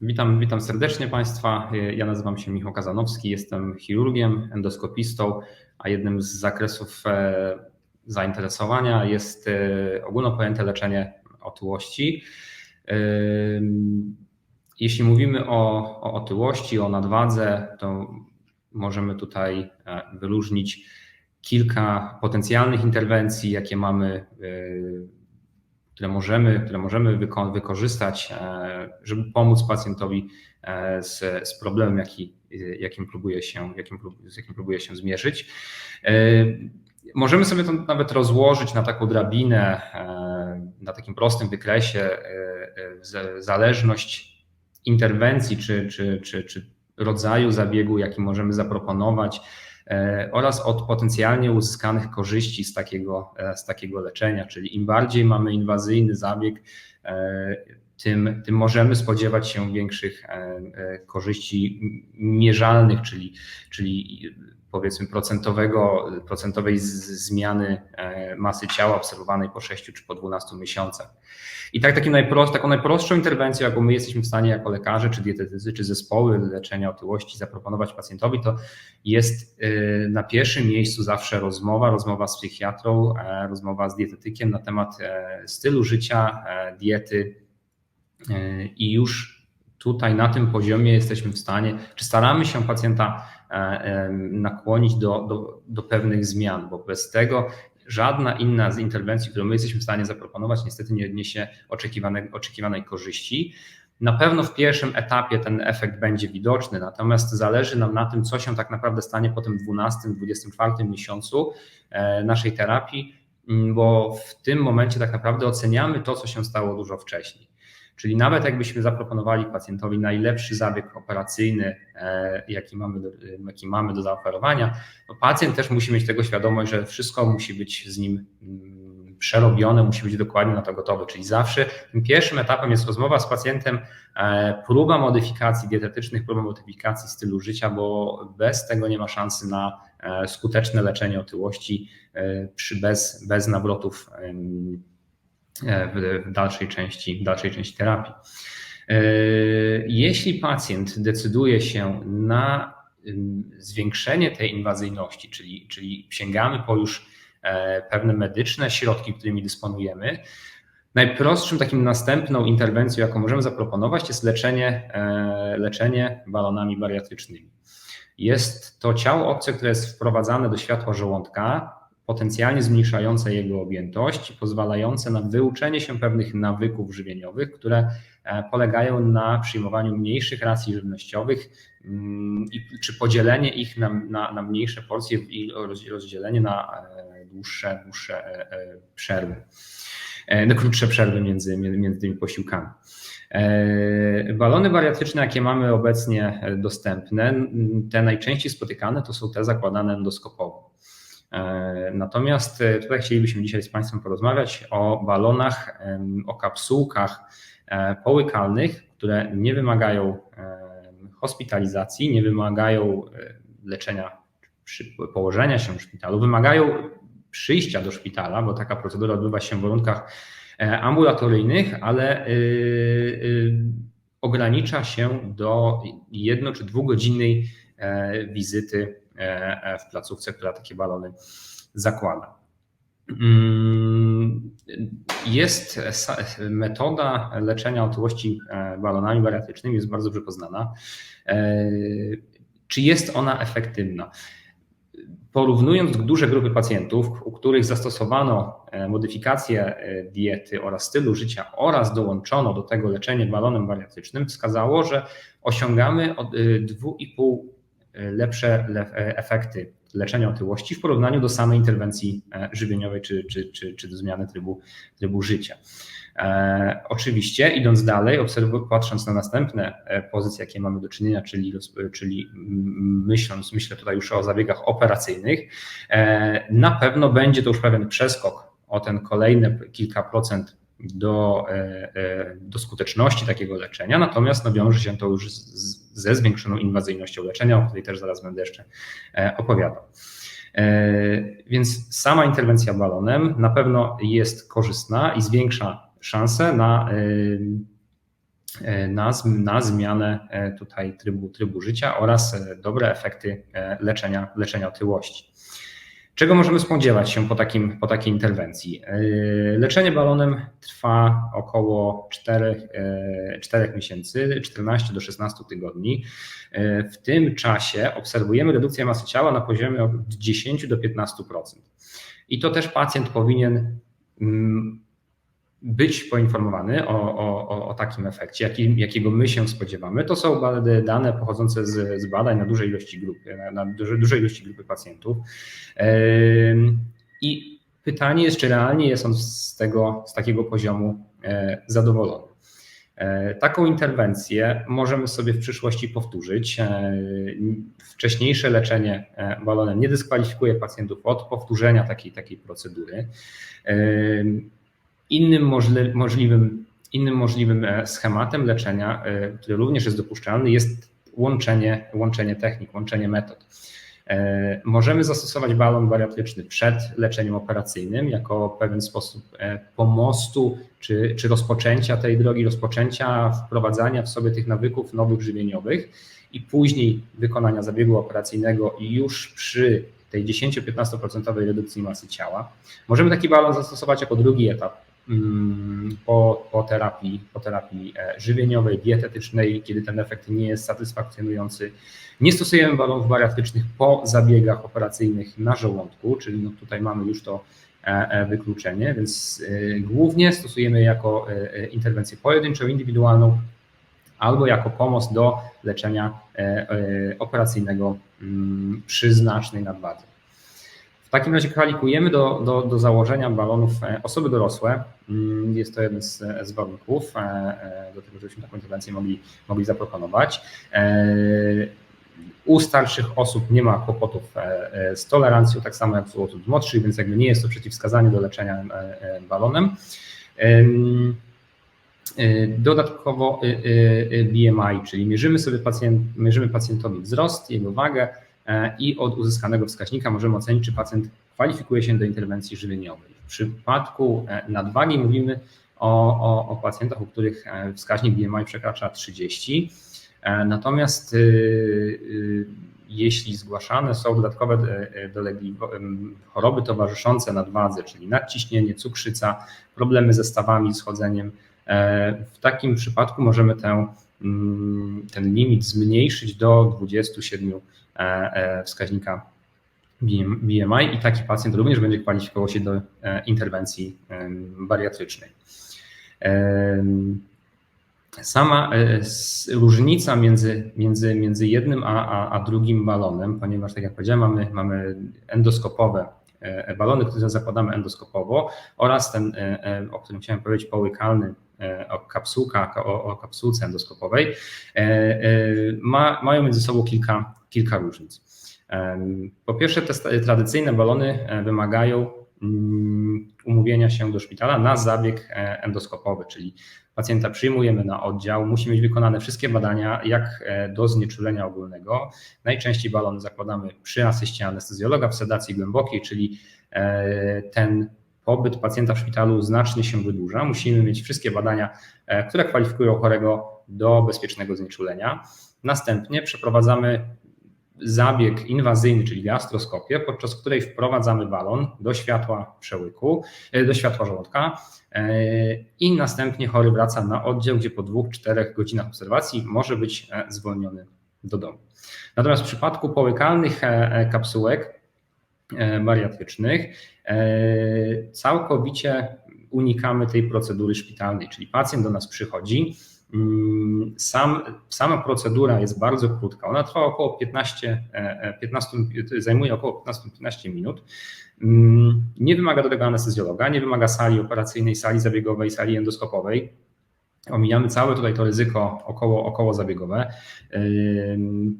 Witam, witam serdecznie Państwa. Ja nazywam się Michał Kazanowski, jestem chirurgiem, endoskopistą, a jednym z zakresów e, zainteresowania jest e, ogólnopojęte leczenie otyłości. E, jeśli mówimy o, o otyłości, o nadwadze, to możemy tutaj wyróżnić kilka potencjalnych interwencji, jakie mamy które możemy, które możemy wyko wykorzystać, e, żeby pomóc pacjentowi e, z, z problemem, jaki, jakim, próbuje się, jakim, z jakim próbuje się zmierzyć. E, możemy sobie to nawet rozłożyć na taką drabinę, na takim prostym wykresie, zależność interwencji czy, czy, czy, czy rodzaju zabiegu, jaki możemy zaproponować oraz od potencjalnie uzyskanych korzyści z takiego, e, z takiego leczenia. Czyli im bardziej mamy inwazyjny zabieg, e, tym, tym możemy spodziewać się większych korzyści mierzalnych, czyli, czyli powiedzmy procentowego, procentowej zmiany e, masy ciała obserwowanej po 6 czy po 12 miesiącach. I tak takim najprost, taką najprostszą interwencją, jaką my jesteśmy w stanie jako lekarze, czy dietetycy, czy zespoły leczenia otyłości zaproponować pacjentowi, to jest e, na pierwszym miejscu zawsze rozmowa, rozmowa z psychiatrą, e, rozmowa z dietetykiem na temat stylu życia, diety i już tutaj na tym poziomie jesteśmy w stanie, czy staramy się pacjenta nakłonić do, do, do pewnych zmian, bo bez tego żadna inna z interwencji, którą my jesteśmy w stanie zaproponować, niestety nie odniesie oczekiwanej, oczekiwanej korzyści. Na pewno w pierwszym etapie ten efekt będzie widoczny, natomiast zależy nam na tym, co się tak naprawdę stanie po tym 12-24 miesiącu e, naszej terapii, bo w tym momencie tak naprawdę oceniamy to, co się stało dużo wcześniej. Czyli nawet jakbyśmy zaproponowali pacjentowi najlepszy zabieg operacyjny, e, jaki mamy do, jaki mamy do zaoferowania, to pacjent też musi mieć tego świadomość, że wszystko musi być z nim mm, przerobione, musi być dokładnie na to gotowy. Czyli zawsze tym pierwszym etapem jest rozmowa z pacjentem, e, próba modyfikacji dietetycznych, próba modyfikacji stylu życia, bo bez tego nie ma szansy na e, skuteczne leczenie otyłości przy bez, bez nawrotów w dalszej części, w dalszej części terapii. E, jeśli pacjent decyduje się na zwiększenie tej inwazyjności, czyli, czyli sięgamy po już e, pewne medyczne środki, którymi dysponujemy, najprostszym takim następną interwencją, jaką możemy zaproponować, jest leczenie, leczenie balonami bariatrycznymi. Jest to ciało obce, które jest wprowadzane do światła żołądka potencjalnie zmniejszające jego objętość, pozwalające na wyuczenie się pewnych nawyków żywieniowych, które e, polegają na przyjmowaniu mniejszych racji żywnościowych mm, czy podzielenie ich na, na, na mniejsze porcje i rozdzielenie na e, dłuższe, dłuższe e, przerwy, na krótsze przerwy między, między tymi posiłkami. Balony bariatryczne, jakie mamy obecnie dostępne, te najczęściej spotykane to są te zakładane endoskopowo. E, natomiast e, tutaj chcielibyśmy dzisiaj z Państwem porozmawiać o balonach, o kapsułkach e, połykalnych, które nie wymagają hospitalizacji, nie wymagają leczenia, położenia się w szpitalu, wymagają przyjścia do szpitala, bo taka procedura odbywa się w warunkach ambulatoryjnych, ale ogranicza się do jedno czy dwugodzinnej wizyty w placówce, która takie balony zakłada. Mm, jest metoda leczenia otyłości e, balonami bariatrycznymi, jest bardzo dobrze poznana. E, czy jest ona efektywna? Porównując duże grupy pacjentów, u których zastosowano modyfikację diety oraz stylu życia oraz dołączono do tego leczenie balonem bariatrycznym, wskazało, że osiągamy od 2,5 lepsze efekty leczenia otyłości w porównaniu do samej interwencji e, żywieniowej czy, czy, czy, czy do zmiany trybu, trybu życia. E, oczywiście, idąc dalej, patrząc na następne e, pozycje, jakie mamy do czynienia, czyli, czyli myśląc, myślę tutaj już o zabiegach operacyjnych, e, na pewno będzie to już pewien przeskok o ten kolejny kilka procent do, e, do skuteczności takiego leczenia, natomiast no, wiąże się to już z, ze zwiększoną inwazyjnością leczenia, o której też zaraz będę jeszcze e, opowiadał. Więc sama interwencja balonem na pewno jest korzystna i zwiększa szanse na na, na zmianę tutaj trybu, trybu życia oraz dobre efekty leczenia, leczenia otyłości. Czego możemy spodziewać się po, takim, po takiej interwencji? Yy, leczenie balonem trwa około 4, 4 yy, miesięcy, 14 do 16 tygodni. Yy, w tym czasie obserwujemy redukcję masy ciała na poziomie od 10 do 15%. I to też pacjent powinien mm, być poinformowany o, o, o takim efekcie, jaki, jakiego my się spodziewamy. To są dane pochodzące z, z badań na dużej ilości grupy, na, na dużej, ilości grupy pacjentów. I pytanie jest, czy realnie jest on z, tego, z takiego poziomu e, zadowolony. E, taką interwencję możemy sobie w przyszłości powtórzyć. E, wcześniejsze leczenie balonem nie dyskwalifikuje pacjentów od powtórzenia takiej, takiej procedury. Innym możliwym, innym możliwym e, schematem leczenia, e, który również jest dopuszczalny, jest łączenie, łączenie technik, łączenie metod. E, możemy zastosować balon bariatryczny przed leczeniem operacyjnym jako pewien sposób pomostu czy, czy rozpoczęcia tej drogi, rozpoczęcia wprowadzania w sobie tych nawyków nowych żywieniowych i później wykonania zabiegu operacyjnego już przy tej 10-15% redukcji masy ciała. Możemy taki balon zastosować jako drugi etap po, po, terapii, po terapii e, żywieniowej, dietetycznej, kiedy ten efekt nie jest satysfakcjonujący. Nie stosujemy balonów bariatrycznych po zabiegach operacyjnych na żołądku, czyli no tutaj mamy już to e, e, wykluczenie, więc głównie stosujemy jako interwencję pojedynczą, indywidualną albo jako pomoc do leczenia operacyjnego mm, przy znacznej nadwadze. Takim razie kwalifikujemy do, do, do założenia balonów e, osoby dorosłe. Mm, jest to jeden z, z warunków e, e, do tego, żebyśmy taką interwencję mogli, mogli zaproponować. U starszych osób nie ma kłopotów z tolerancją, tak samo jak u osób młodszych, więc jakby nie jest to przeciwwskazanie do leczenia balonem. Dodatkowo BMI, czyli mierzymy sobie pacjent, mierzymy pacjentowi wzrost, jego wagę, i od uzyskanego wskaźnika możemy ocenić, czy pacjent kwalifikuje się do interwencji żywieniowej. W przypadku e, nadwagi mówimy o, o, o pacjentach, u których e, wskaźnik BMI przekracza 30. Natomiast y, y, jeśli zgłaszane są dodatkowe choroby towarzyszące nadwadze, czyli nadciśnienie, cukrzyca, problemy ze stawami, z chodzeniem, w takim przypadku możemy ten, mm, ten limit zmniejszyć do 27 E, e, wskaźnika BMI i taki pacjent również będzie kwalifikował się do e, interwencji bariatrycznej. Sama różnica między, między, między jednym a, a, a drugim balonem, ponieważ tak jak powiedziałem, mamy, mamy endoskopowe balony, które zakładamy endoskopowo oraz ten, o którym chciałem powiedzieć, połykalny o kapsułka, o, o kapsułce endoskopowej, ma, mają między sobą kilka, kilka różnic. Po pierwsze, te tradycyjne balony e, wymagają mm, umówienia się do szpitala na zabieg e, endoskopowy, czyli pacjenta przyjmujemy na oddział, musi mieć wykonane wszystkie badania jak e, do znieczulenia ogólnego. Najczęściej balony zakładamy przy asyście anestezjologa w sedacji głębokiej, czyli ten pobyt pacjenta w szpitalu znacznie się wydłuża. Musimy mieć wszystkie badania, które kwalifikują chorego do bezpiecznego znieczulenia. Następnie przeprowadzamy zabieg inwazyjny, czyli gastroskopię, podczas której wprowadzamy balon do światła przełyku, e, do światła żołądka e, i następnie chory wraca na oddział, gdzie po dwóch, czterech godzinach obserwacji może być e, zwolniony do domu. Natomiast w przypadku połykalnych kapsułek bariatrycznych całkowicie unikamy tej procedury szpitalnej, czyli pacjent do nas przychodzi, Mm, sam, sama procedura jest bardzo krótka. Ona trwa około 15, 15 e, e, zajmuje około 15-15 minut. Mm, nie wymaga do tego anestezjologa, nie wymaga sali operacyjnej, sali zabiegowej, sali endoskopowej. Omijamy całe tutaj to ryzyko około, około zabiegowe.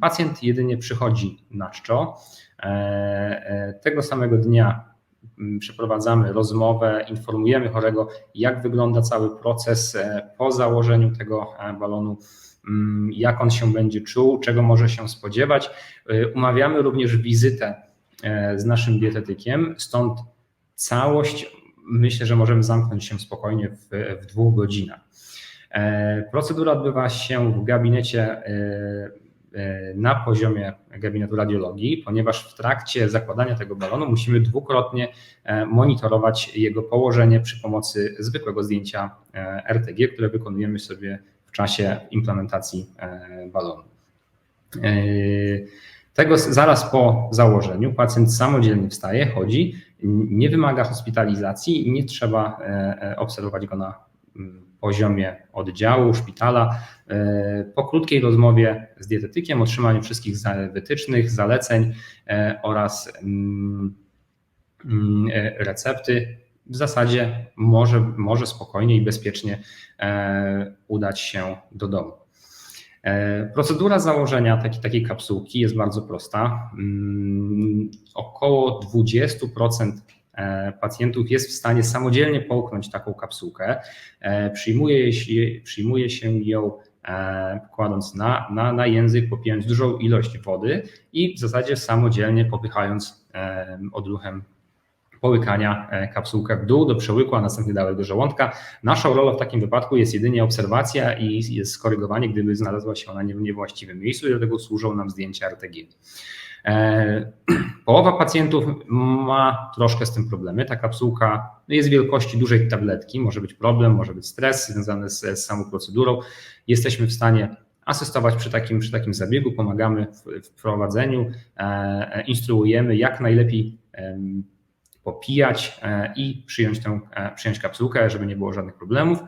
Pacjent jedynie przychodzi na czczo. E, tego samego dnia Mm, przeprowadzamy rozmowę, informujemy chorego, jak wygląda cały proces e, po założeniu tego e, balonu, mm, jak on się będzie czuł, czego może się spodziewać. E, umawiamy również wizytę z naszym dietetykiem, stąd całość myślę, że możemy zamknąć się spokojnie w, w dwóch godzinach. Procedura odbywa się w gabinecie na poziomie gabinetu radiologii, ponieważ w trakcie zakładania tego balonu musimy dwukrotnie monitorować jego położenie przy pomocy zwykłego zdjęcia RTG, które wykonujemy sobie w czasie implementacji balonu. Tego zaraz po założeniu pacjent samodzielnie wstaje, chodzi, nie wymaga hospitalizacji i nie trzeba obserwować go na poziomie oddziału, szpitala. Po krótkiej rozmowie z dietetykiem, otrzymaniu wszystkich wytycznych, zaleceń oraz recepty w zasadzie może, może spokojnie i bezpiecznie udać się do domu. Procedura założenia takiej, takiej kapsułki jest bardzo prosta. Około 20% pacjentów jest w stanie samodzielnie połknąć taką kapsułkę. Przyjmuje się, przyjmuje się ją kładąc na, na, na język, popijając dużą ilość wody i w zasadzie samodzielnie popychając odruchem połykania kapsułkę w dół do przełyku, a następnie dalej do żołądka. Naszą rolą w takim wypadku jest jedynie obserwacja i jest skorygowanie, gdyby znalazła się ona w niewłaściwym miejscu i do tego służą nam zdjęcia RTG. Połowa pacjentów ma troszkę z tym problemy. Ta kapsułka jest wielkości dużej tabletki, może być problem, może być stres związany z, z samą procedurą. Jesteśmy w stanie asystować przy takim, przy takim zabiegu, pomagamy w, w prowadzeniu, instruujemy jak najlepiej popijać i przyjąć tę przyjąć kapsułkę, żeby nie było żadnych problemów.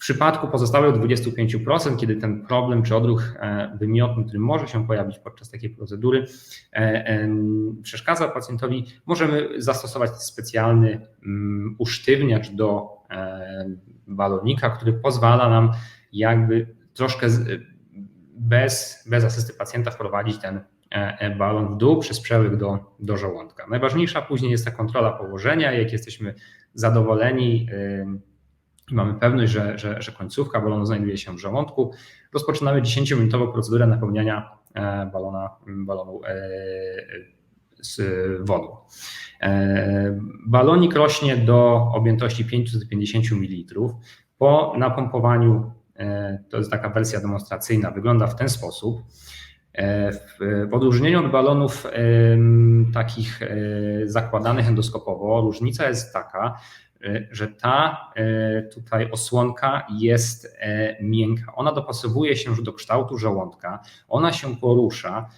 W przypadku pozostałych 25%, kiedy ten problem czy odruch wymiotny, który może się pojawić podczas takiej procedury, przeszkadza pacjentowi, możemy zastosować specjalny usztywniacz do balonika, który pozwala nam jakby troszkę bez, bez asysty pacjenta wprowadzić ten balon w dół przez przełyk do, do żołądka. Najważniejsza później jest ta kontrola położenia. Jak jesteśmy zadowoleni i mamy pewność, że, że, że końcówka balonu znajduje się w żołądku, rozpoczynamy 10-minutową procedurę napełniania balona, balonu z wodą. Balonik rośnie do objętości 550 ml. Po napompowaniu, to jest taka wersja demonstracyjna, wygląda w ten sposób. W odróżnieniu od balonów takich zakładanych endoskopowo, różnica jest taka, że ta tutaj osłonka jest miękka. Ona dopasowuje się do kształtu żołądka, ona się porusza.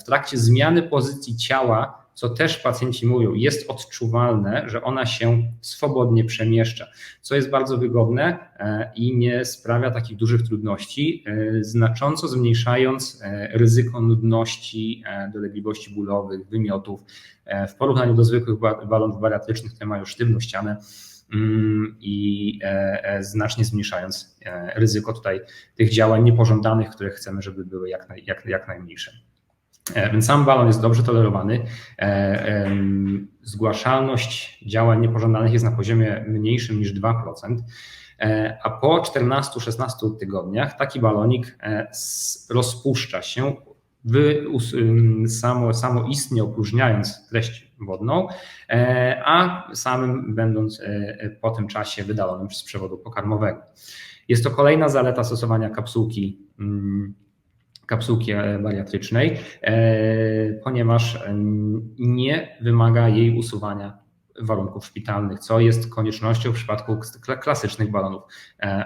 W trakcie zmiany pozycji ciała co też pacjenci mówią, jest odczuwalne, że ona się swobodnie przemieszcza, co jest bardzo wygodne i nie sprawia takich dużych trudności, znacząco zmniejszając ryzyko nudności, dolegliwości bólowych, wymiotów w porównaniu do zwykłych balonów bariatrycznych, które mają sztywną ścianę i znacznie zmniejszając ryzyko tutaj tych działań niepożądanych, które chcemy, żeby były jak, naj, jak, jak najmniejsze. Więc sam balon jest dobrze tolerowany. Zgłaszalność działań niepożądanych jest na poziomie mniejszym niż 2%, a po 14-16 tygodniach taki balonik rozpuszcza się, samo, samoistnie opróżniając treść wodną, a samym będąc po tym czasie wydalonym z przewodu pokarmowego. Jest to kolejna zaleta stosowania kapsułki kapsułki bariatrycznej, ponieważ nie wymaga jej usuwania warunków szpitalnych, co jest koniecznością w przypadku klasycznych balonów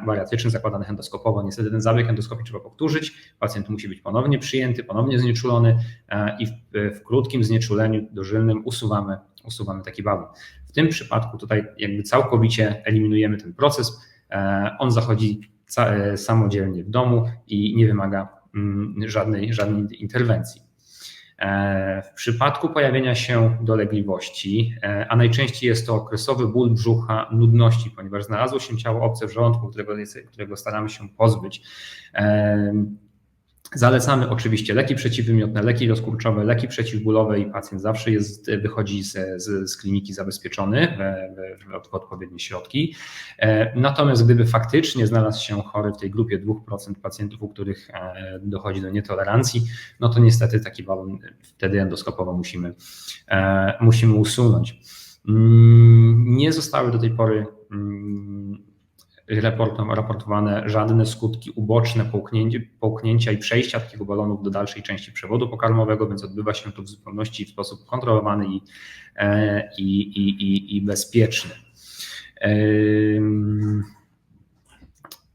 bariatrycznych zakładanych endoskopowo. Niestety ten zabieg endoskopii trzeba powtórzyć, pacjent musi być ponownie przyjęty, ponownie znieczulony i w, w krótkim znieczuleniu dożylnym usuwamy, usuwamy taki balon. W tym przypadku tutaj jakby całkowicie eliminujemy ten proces, on zachodzi samodzielnie w domu i nie wymaga żadnej, żadnej interwencji. W przypadku pojawienia się dolegliwości, a najczęściej jest to okresowy ból brzucha, nudności, ponieważ znalazło się ciało obce w żołądku, którego, którego staramy się pozbyć, Zalecamy oczywiście leki przeciwwymiotne, leki rozkurczowe, leki przeciwbólowe i pacjent zawsze jest, wychodzi z, z, z kliniki zabezpieczony w, w, w, odpowiednie środki. Natomiast gdyby faktycznie znalazł się chory w tej grupie 2% pacjentów, u których dochodzi do nietolerancji, no to niestety taki balon wtedy endoskopowo musimy, musimy usunąć. Nie zostały do tej pory raportowane żadne skutki uboczne połknięcia i przejścia takich balonów do dalszej części przewodu pokarmowego, więc odbywa się to w zupełności w sposób kontrolowany i, i, i, i bezpieczny.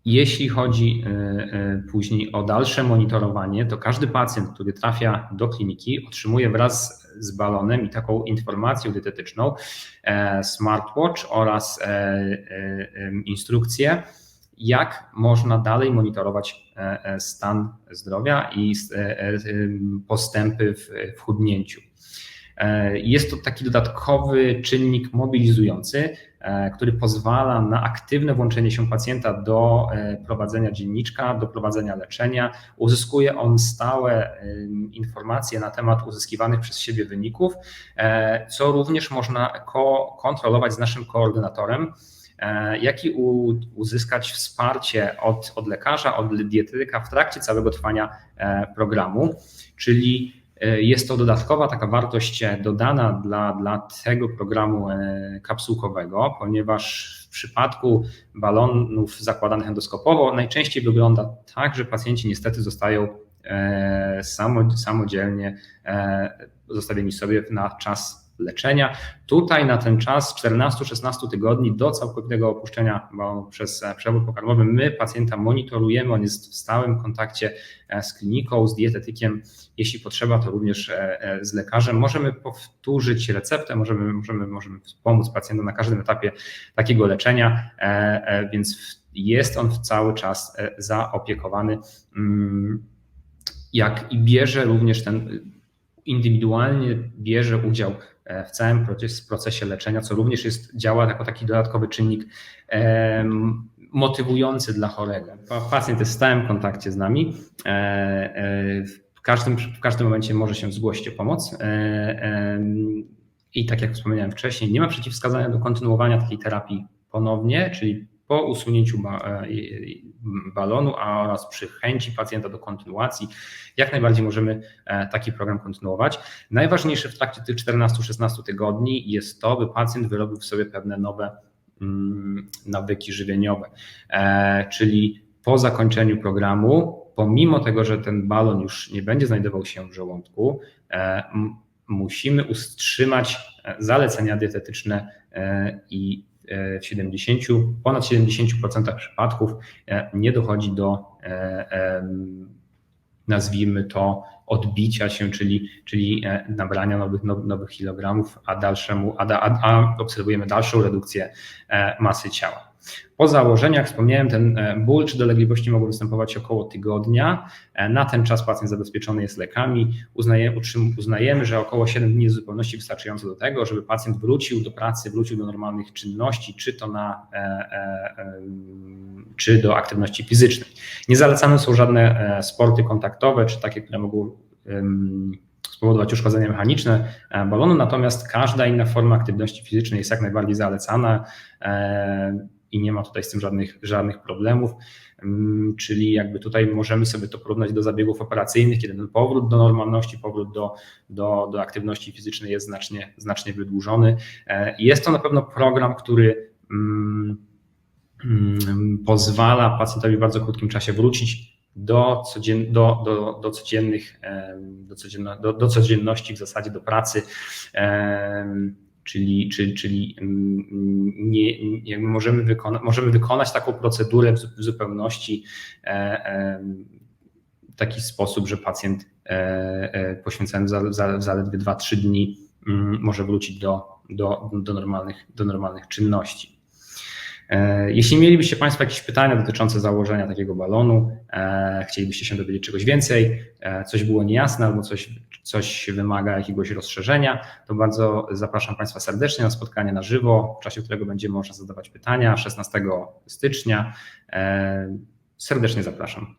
Jeśli chodzi e, e, później o dalsze monitorowanie, to każdy pacjent, który trafia do kliniki, otrzymuje wraz z balonem i taką informacją dietetyczną e, smartwatch oraz instrukcję, jak można dalej monitorować stan zdrowia i postępy w chudnięciu. Jest to taki dodatkowy czynnik mobilizujący, E, który pozwala na aktywne włączenie się pacjenta do e, prowadzenia dzienniczka, do prowadzenia leczenia. Uzyskuje on stałe informacje na temat uzyskiwanych przez siebie wyników, e, co również można kontrolować z naszym koordynatorem jak i uzyskać wsparcie od, od lekarza, od dietetyka w trakcie całego trwania programu, czyli E, jest to dodatkowa taka wartość e, dodana dla, dla tego programu e, kapsułkowego, ponieważ w przypadku balonów zakładanych endoskopowo najczęściej wygląda tak, że pacjenci niestety zostają samodzielnie zostawieni sobie na czas leczenia. Tutaj na ten czas 14-16 tygodni do całkowitego opuszczenia przez przewód pokarmowy my pacjenta monitorujemy, on jest w stałym kontakcie e, z kliniką, z dietetykiem, jeśli potrzeba to również e, e, z lekarzem. Możemy powtórzyć receptę, możemy, możemy, możemy pomóc pacjentom na każdym etapie takiego leczenia, więc jest on cały czas zaopiekowany mm, jak i bierze również ten indywidualnie bierze udział E, w całym procesie leczenia, co również jest, działa jako taki dodatkowy czynnik motywujący dla chorego. Pacjent jest w stałym kontakcie z nami. E, e, w każdym, w każdym momencie może się zgłosić o pomoc. I tak jak wspomniałem wcześniej, nie ma przeciwwskazania do kontynuowania takiej terapii ponownie, czyli po usunięciu balonu oraz przy chęci pacjenta do kontynuacji, jak najbardziej możemy e, taki program kontynuować. Najważniejsze w trakcie tych 14-16 tygodni jest to, by pacjent wyrobił w sobie pewne nowe mm, nawyki żywieniowe, e, czyli po zakończeniu programu, pomimo tego, że ten balon już nie będzie znajdował się w żołądku, e, musimy utrzymać zalecenia dietetyczne i w 70, ponad 70% przypadków e, nie dochodzi do e, nazwijmy to odbicia się, czyli, czyli e, nabrania nowych, nowych kilogramów, a, dalszemu, a, a, a obserwujemy dalszą redukcję masy ciała. Po założeniach wspomniałem, ten e, ból czy dolegliwości mogą występować około tygodnia. E, na ten czas pacjent zabezpieczony jest lekami. Uznajemy, że około 7 dni jest w zupełności wystarczająco do tego, żeby pacjent wrócił do pracy, wrócił do normalnych czynności, czy to na, e, czy do aktywności fizycznej. Nie zalecane są żadne sporty kontaktowe, czy takie, które mogą spowodować uszkodzenie mechaniczne balonu, natomiast każda inna forma aktywności fizycznej jest jak najbardziej zalecana i nie ma tutaj z tym żadnych, żadnych problemów. Mm, czyli jakby tutaj możemy sobie to porównać do zabiegów operacyjnych, kiedy ten powrót do normalności, powrót do, do, do aktywności fizycznej jest znacznie, znacznie wydłużony. E, jest to na pewno program, który mm, mm, pozwala pacjentowi w bardzo krótkim czasie wrócić do, codzien, do, do, do, codziennych, do, codzienno, do, do codzienności, w zasadzie do pracy czyli, czyli, czyli mm, nie, jakby możemy, wykona, możemy wykonać taką procedurę w zupełności e, w taki sposób, że pacjent e, e, poświęcając zaledwie 2-3 dni mm, może wrócić do, do, do, normalnych, do normalnych czynności. E, jeśli mielibyście Państwo jakieś pytania dotyczące założenia takiego balonu, e, chcielibyście się dowiedzieć czegoś więcej, e, coś było niejasne albo coś, coś wymaga jakiegoś rozszerzenia, to bardzo zapraszam Państwa serdecznie na spotkanie na żywo, w czasie którego będzie można zadawać pytania 16 stycznia. Serdecznie zapraszam.